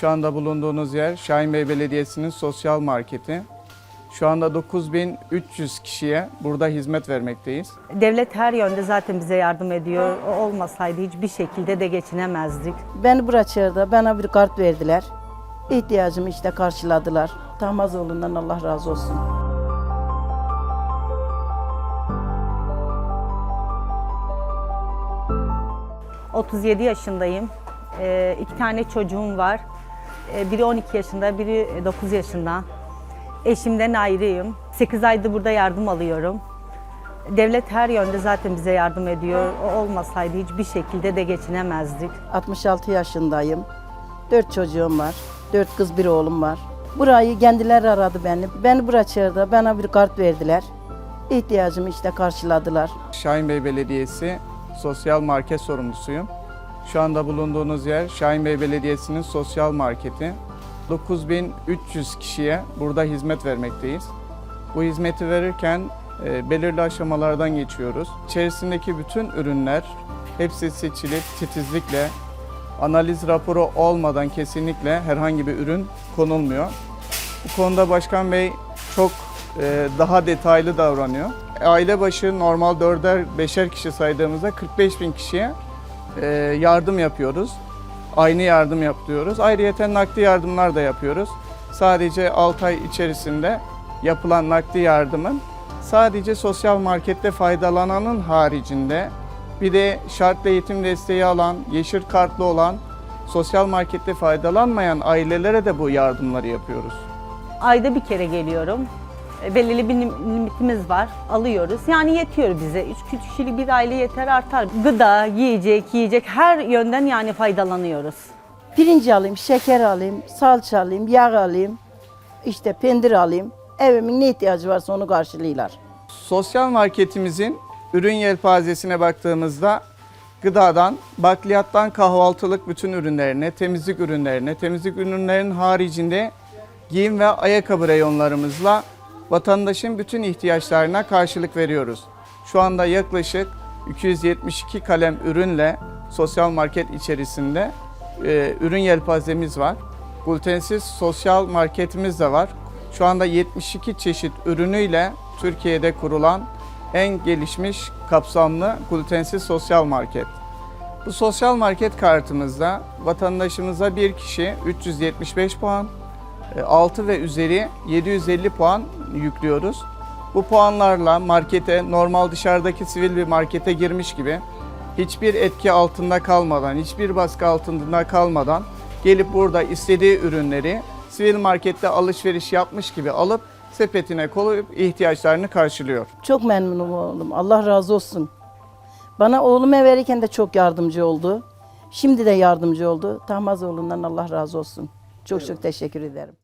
Şu anda bulunduğunuz yer Şahinbey Belediyesi'nin sosyal marketi. Şu anda 9300 kişiye burada hizmet vermekteyiz. Devlet her yönde zaten bize yardım ediyor. O olmasaydı hiçbir şekilde de geçinemezdik. Beni bırakırdı, bana bir kart verdiler. İhtiyacımı işte karşıladılar. Tahmazoğlu'ndan Allah razı olsun. Hı. 37 yaşındayım. Ee, iki tane çocuğum var. Ee, biri 12 yaşında, biri 9 yaşında. Eşimden ayrıyım. 8 aydır burada yardım alıyorum. Devlet her yönde zaten bize yardım ediyor. O olmasaydı hiçbir şekilde de geçinemezdik. 66 yaşındayım. Dört çocuğum var. Dört kız bir oğlum var. Burayı kendileri aradı beni. Beni bırakırdı, bana bir kart verdiler. İhtiyacımı işte karşıladılar. Şahinbey Belediyesi sosyal market sorumlusuyum. Şu anda bulunduğunuz yer Şahinbey Belediyesi'nin sosyal marketi. 9300 kişiye burada hizmet vermekteyiz. Bu hizmeti verirken e, belirli aşamalardan geçiyoruz. İçerisindeki bütün ürünler hepsi seçilip titizlikle analiz raporu olmadan kesinlikle herhangi bir ürün konulmuyor. Bu konuda Başkan Bey çok e, daha detaylı davranıyor. Aile başı normal 4'er 5'er kişi saydığımızda 45 bin kişiye yardım yapıyoruz. Aynı yardım yapıyoruz. Ayrıyeten nakdi yardımlar da yapıyoruz. Sadece 6 ay içerisinde yapılan nakdi yardımın sadece sosyal markette faydalananın haricinde bir de şartlı eğitim desteği alan, yeşil kartlı olan, sosyal markette faydalanmayan ailelere de bu yardımları yapıyoruz. Ayda bir kere geliyorum. E, Belirli bir lim- limitimiz var. Alıyoruz. Yani yetiyor bize. Üç kişilik bir aile yeter artar. Gıda, yiyecek, yiyecek her yönden yani faydalanıyoruz. Pirinç alayım, şeker alayım, salça alayım, yağ alayım, işte pendir alayım. Evimin ne ihtiyacı varsa onu karşılıyorlar. Sosyal marketimizin ürün yelpazesine baktığımızda gıdadan, bakliyattan kahvaltılık bütün ürünlerine, temizlik ürünlerine, temizlik ürünlerinin haricinde giyim ve ayakkabı reyonlarımızla vatandaşın bütün ihtiyaçlarına karşılık veriyoruz. Şu anda yaklaşık 272 kalem ürünle sosyal market içerisinde e, ürün yelpazemiz var. Glutensiz sosyal marketimiz de var. Şu anda 72 çeşit ürünüyle Türkiye'de kurulan en gelişmiş kapsamlı glutensiz sosyal market. Bu sosyal market kartımızda vatandaşımıza bir kişi 375 puan, 6 ve üzeri 750 puan yüklüyoruz. Bu puanlarla markete normal dışarıdaki sivil bir markete girmiş gibi hiçbir etki altında kalmadan, hiçbir baskı altında kalmadan gelip burada istediği ürünleri sivil markette alışveriş yapmış gibi alıp sepetine koyup ihtiyaçlarını karşılıyor. Çok memnunum oğlum. Allah razı olsun. Bana oğlum verirken de çok yardımcı oldu. Şimdi de yardımcı oldu. Tahmazoğlu'ndan Allah razı olsun. Çok çok teşekkür ederim.